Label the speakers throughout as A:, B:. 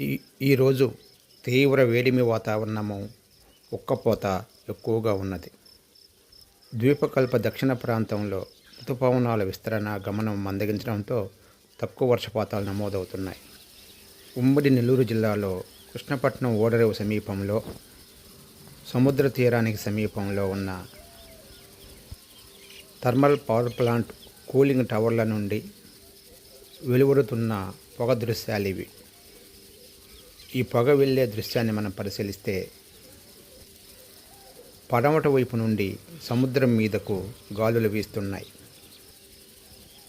A: ఈ ఈరోజు తీవ్ర వేడిమి వాతావరణము ఉక్కపోత ఎక్కువగా ఉన్నది. ద్వీపకల్ప దక్షిణ ప్రాంతంలో ఋతుపవనాల విస్తరణ గమనం మందగించడంతో తక్కువ వర్షపాతాలు నమోదవుతున్నాయి. ఉమ్మడి నెల్లూరు జిల్లాలో కృష్ణపట్నం ఓడరేవు సమీపంలో సముద్ర తీరానికి సమీపంలో ఉన్న థర్మల్ పవర్ ప్లాంట్ కూలింగ్ టవర్ల నుండి వెలువడుతున్న పొగ దృశ్యాలు ఇవి. ఈ పొగ వెళ్ళే దృశ్యాన్ని మనం పరిశీలిస్తే పడమట వైపు నుండి సముద్రం మీదకు గాలులు వీస్తున్నాయి.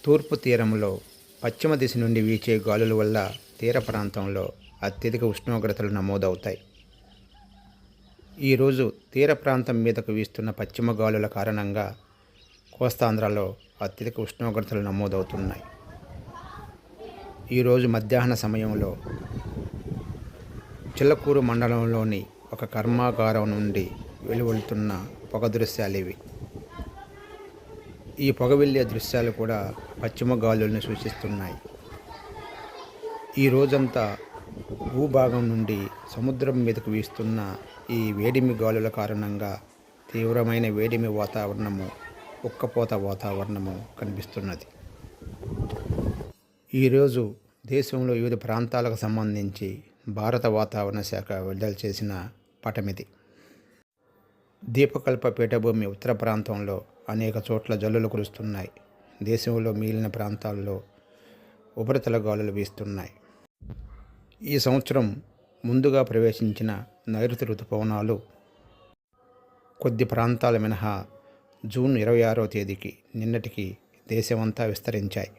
A: తూర్పు తీరంలో పశ్చిమ దిశ నుండి వీచే గాలుల వల్ల తీర ప్రాంతంలో అత్యధిక ఉష్ణోగ్రతలు నమోదవుతాయి. ఈరోజు తీర ప్రాంతం మీదకు వీస్తున్న పశ్చిమ గాలుల కారణంగా కోస్తాంధ్రలో అత్యధిక ఉష్ణోగ్రతలు నమోదవుతున్నాయి. ఈరోజు మధ్యాహ్న సమయంలో చిల్లకూరు మండలంలోని ఒక కర్మాగారం నుండి వెలువడుతున్న పొగ దృశ్యాలు ఇవి. ఈ పొగ వెళ్ళే దృశ్యాలు కూడా పశ్చిమ గాలుల్ని సూచిస్తున్నాయి. ఈ రోజంతా భూభాగం నుండి సముద్రం మీదకు వీస్తున్న ఈ వేడిమి గాలుల కారణంగా తీవ్రమైన వేడిమి వాతావరణము ఉక్కపోత వాతావరణము కనిపిస్తున్నది. ఈరోజు దేశంలో వివిధ ప్రాంతాలకు సంబంధించి భారత వాతావరణ శాఖ విడుదల చేసిన పటమిది. దీపకల్ప పీఠభూమి ఉత్తర ప్రాంతంలో అనేక చోట్ల జల్లులు కురుస్తున్నాయి. దేశంలో మిగిలిన ప్రాంతాల్లో ఉపరితల గాలులు వీస్తున్నాయి. ఈ సంవత్సరం ముందుగా ప్రవేశించిన నైరుతి ఋతుపవనాలు కొద్ది ప్రాంతాల మినహా జూన్ ఇరవై ఆరో తేదీకి నిన్నటికి దేశమంతా విస్తరించాయి.